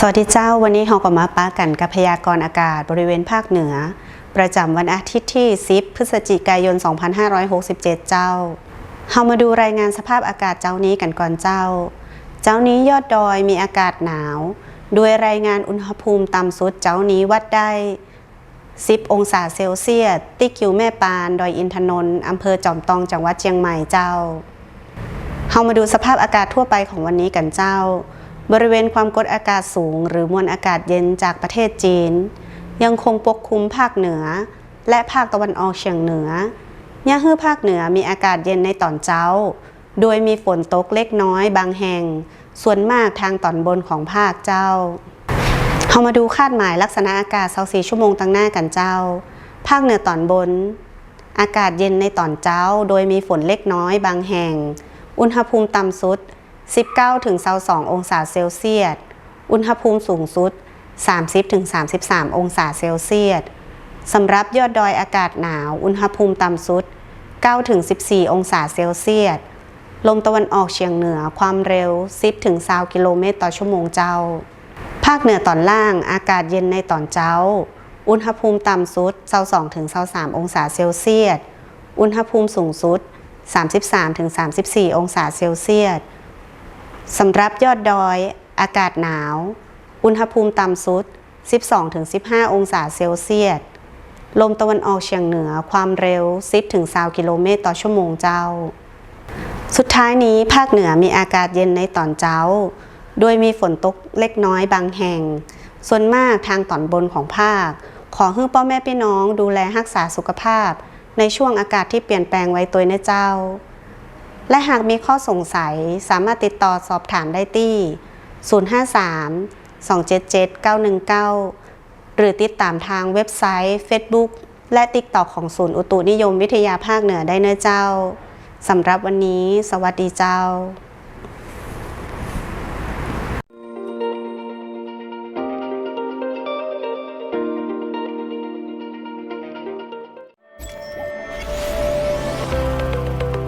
สวัสดีเจ้าวันนี้เราก็มาป้ากันกับพยากรณ์อากาศบริเวณภาคเหนือ ประจำวันอาทิตย์ที่ 10 พฤศจิกายน 2567 เจ้าเรามาดูรายงานสภาพอากาศเจ้านี้กันก่อนเจ้า เจ้านี้ยอดดอยมีอากาศหนาวด้วยรายงานอุณหภูมิต่ำสุดเจ้านี้วัดได้ 10 องศาเซลเซียสที่กิวแม่ปาน ดอยอินทนนท์อำเภอจอมตองจังหวัดเชียงใหม่เจ้าเรามาดูสภาพอากาศทั่วไปของวันนี้กันเจ้า บริเวณความกดอากาศสูง หรือมวลอากาศเย็นจากประเทศจีน ยังคงปกคลุมภาคเหนือ และภาคตะวันออกเฉียงเหนือย่าฮื้อภาคเหนือมีอากาศเย็นในตอนเช้า โดยมีฝนตกเล็กน้อยบางแห่ง ส่วนมากทางตอนบนของภาคเจ้าเรามาดูคาดหมายลักษณะอากาศ24ชั่วโมงตั้งหน้ากันเจ้า ภาคเหนือตอนบน อากาศเย็นในตอนเช้า โดยมีฝนเล็กน้อยบางแห่ง อุณหภูมิต่ำสุด 19ถึง22 องศาเซลเซียส อุณหภูมิสูงสุด 30ถึง33 องศาเซลเซียสสำหรับยอดดอยอากาศหนาว อุณหภูมิต่ำสุด9ถึง14 องศาเซลเซียส ลมตะวันออกเฉียงเหนือความเร็ว 10ถึง20 กิโลเมตรต่อชั่วโมงเจ้า ภาคเหนือตอนล่างอากาศเย็นในตอนเช้า อุณหภูมิต่ำสุด 22ถึง23 องศาเซลเซียส อุณหภูมิสูงสุด 33ถึง34 องศาเซลเซียส สำหรับยอดดอย อากาศหนาว อุณหภูมิต่ำสุด 12-15 องศาเซลเซียส ลมตะวันออกเฉียงเหนือความเร็ว 10-20 กิโลเมตรต่อชั่วโมงเจ้า สุดท้ายนี้ภาคเหนือมีอากาศเย็นในตอนเช้า โดยมีฝนตกเล็กน้อยบางแห่ง ส่วนมากทางตอนบนของภาค ขอให้พ่อแม่พี่น้องดูแลรักษาสุขภาพ ในช่วงอากาศที่เปลี่ยนแปลงไว้ตัวนะเจ้า และหากมีข้อสงสัยสามารถติดต่อสอบถามได้ที่ 053 277 919 หรือติดตามทางเว็บไซต์ Facebook และติ๊กตอกของศูนย์อุตุนิยมวิทยาภาคเหนือได้เนอเจ้า สำหรับวันนี้ สวัสดีเจ้า